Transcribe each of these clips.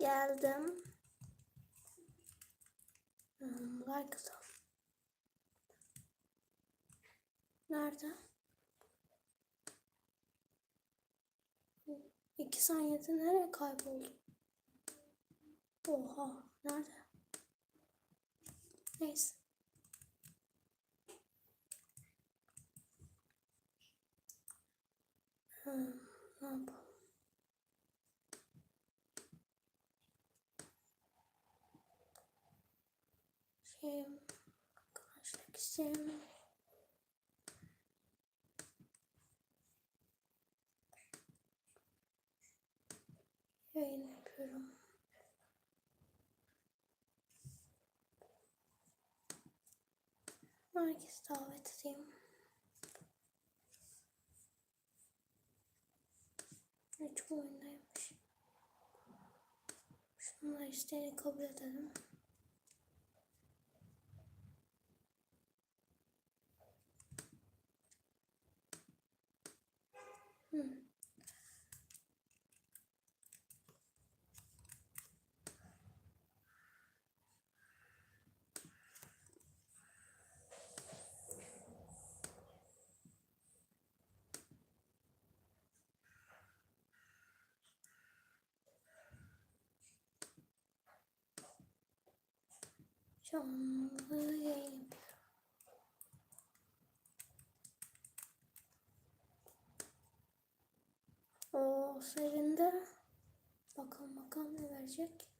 Geldim. Hmm, like atalım. Nerede? İki saniyede nereye kayboldu? Oha. Nerede? Neyse. Hmm, ne yapalım? Şey, arkadaşlık isterim. Yayın yapıyorum. Herkes davet edeyim. Üç oyundaymış. Şunlar isteğini kabul edelim. Hmm. Canlı yayın. O serinde bakalım bakalım ne verecek.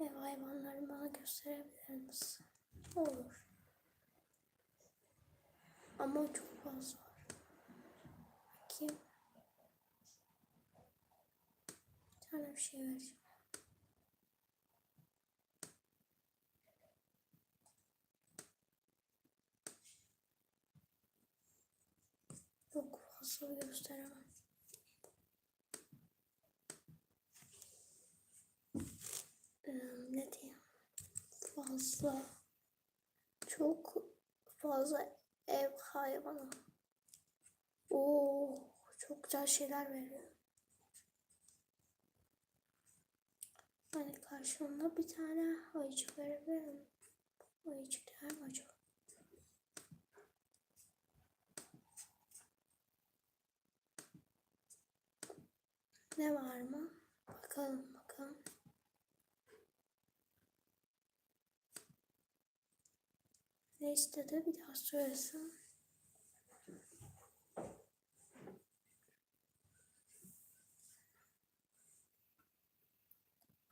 Ev hayvanlarını bana gösterebilir misin? Olur. Ama çok fazla var. Bakayım. Tane bir şey vereceğim. Çok fazla gösteremem. Ee, ne diyeyim? Fazla. Çok fazla ev hayvanı. Oo, çok güzel şeyler veriyor. Hani karşımda bir tane ayıcık verebilirim. Ayıcık değer mi acaba? Ne var mı? Bakalım bakalım. Ne istedi bir daha söylesin.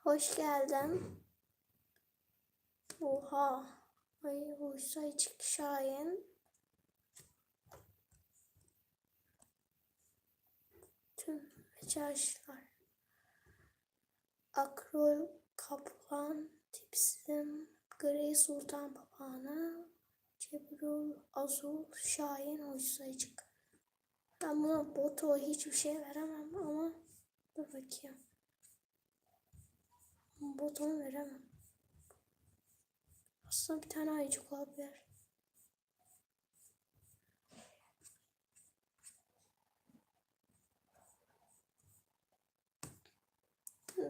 Hoş geldin. Oha. Ay Uysa çık Şahin. Tüm çarşılar. Akrol Kaplan, Tipsim, Gri Sultan Papağanı, Cebrul, Azul, Şahin, Uysaycık. Ben buna boto hiçbir şey veremem ama dur bakayım. Botonu veremem. Aslında bir tane ayıcık olabilir.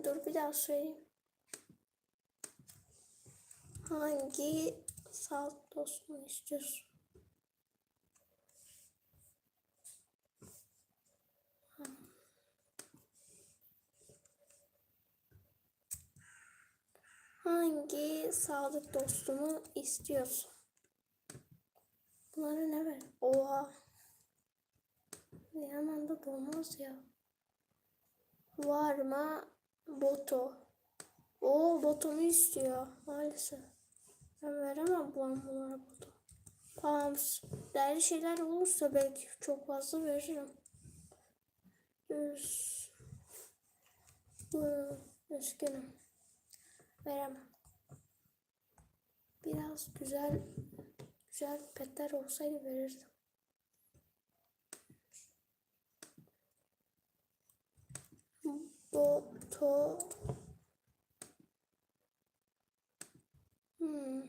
Dur bir daha söyleyeyim. Hangi salt dostunu istiyorsun? Hangi sadık dostunu istiyorsun? Bunlara ne ver? Oha. Bir Hemen de olmaz ya. Var mı? Boto. O botomu istiyor maalesef. Ben veremem bu an bunlara boto. Pams. Değerli şeyler olursa belki çok fazla veririm. Üz. Bu- Üzgünüm. Veremem. Biraz güzel güzel petler olsaydı verirdim. Boto. Hmm.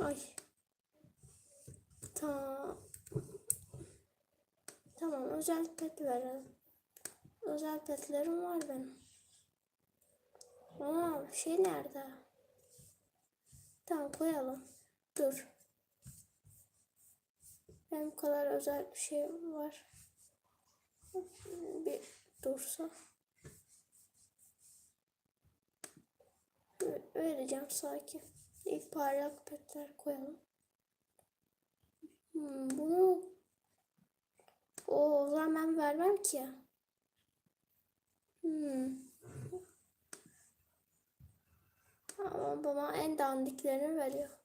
Ay. Tamam. Tamam özel pet verelim. Özel petlerim var benim. Aa şey nerede? Tamam koyalım. Dur. Benim bu kadar özel bir şey var. Bir dursa. Vereceğim sakin. İlk parlak petler koyalım. Hmm, bunu o, o zaman ben vermem ki. Hmm. Ama bana en dandiklerini veriyor.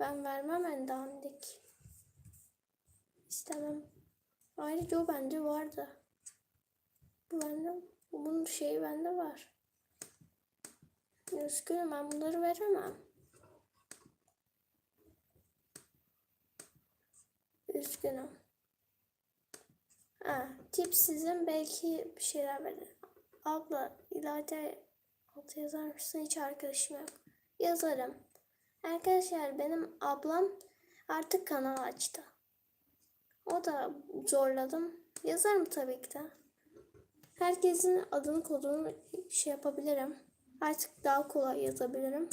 Ben vermem en dandik. İstemem. Ayrıca o bende vardı. Bu bende, bunun şeyi bende var. Üzgünüm ben bunları veremem. Üzgünüm. Ha, tip sizin belki bir şeyler verir. Abla ileride altı yazar mısın? Hiç arkadaşım yok. Yazarım. Arkadaşlar benim ablam artık kanal açtı. O da zorladım. Yazarım tabii ki de. Herkesin adını kodunu şey yapabilirim. Artık daha kolay yazabilirim.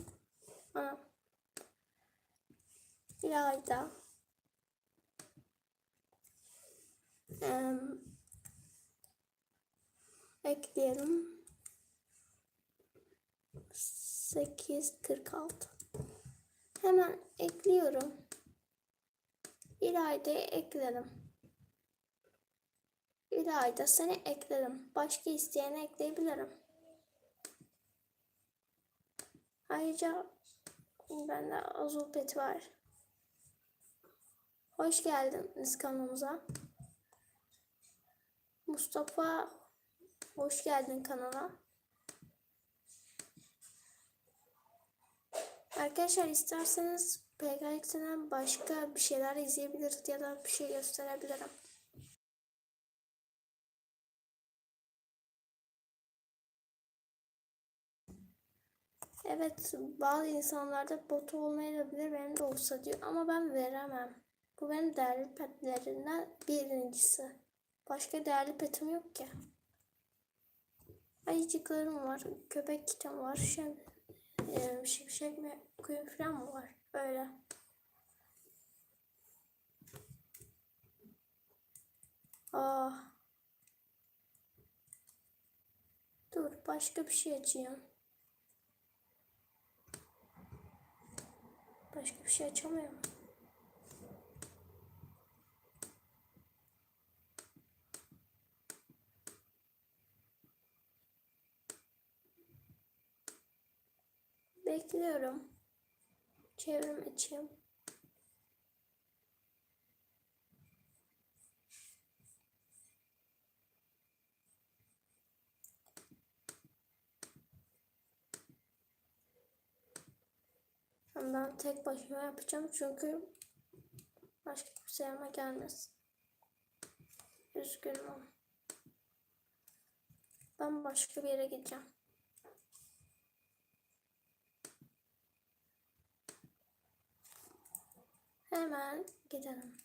Ana. İlayda. Em, ekleyelim. 846. Hemen ekliyorum. İlayda'yı ekledim. İlayda seni ekledim. Başka isteyene ekleyebilirim. Ayrıca bende Azulpet var. Hoş geldiniz kanalımıza. Mustafa hoş geldin kanala. Arkadaşlar isterseniz PKX'den başka bir şeyler izleyebiliriz ya da bir şey gösterebilirim. Evet bazı insanlarda bot olmayabilir benim de olsa diyor ama ben veremem. Bu benim değerli petlerimden birincisi. Başka değerli petim yok ki. Ayıcıklarım var, köpek kitam var, şimdi e, şimşek mi kuyum falan mı var? Öyle. Ah. Dur başka bir şey açayım. Başka bir şey açamıyorum. Bekliyorum. Çevrim içim. Ben tek başıma yapacağım çünkü başka kimse yanıma gelmesin. Üzgünüm. Ben başka bir yere gideceğim. Hemen gidelim.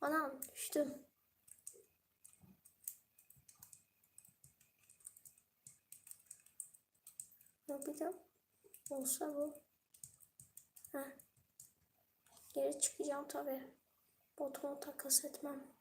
Anam düştüm. Bir de olsa bu. Heh. Geri çıkacağım tabi. Botumu takas etmem.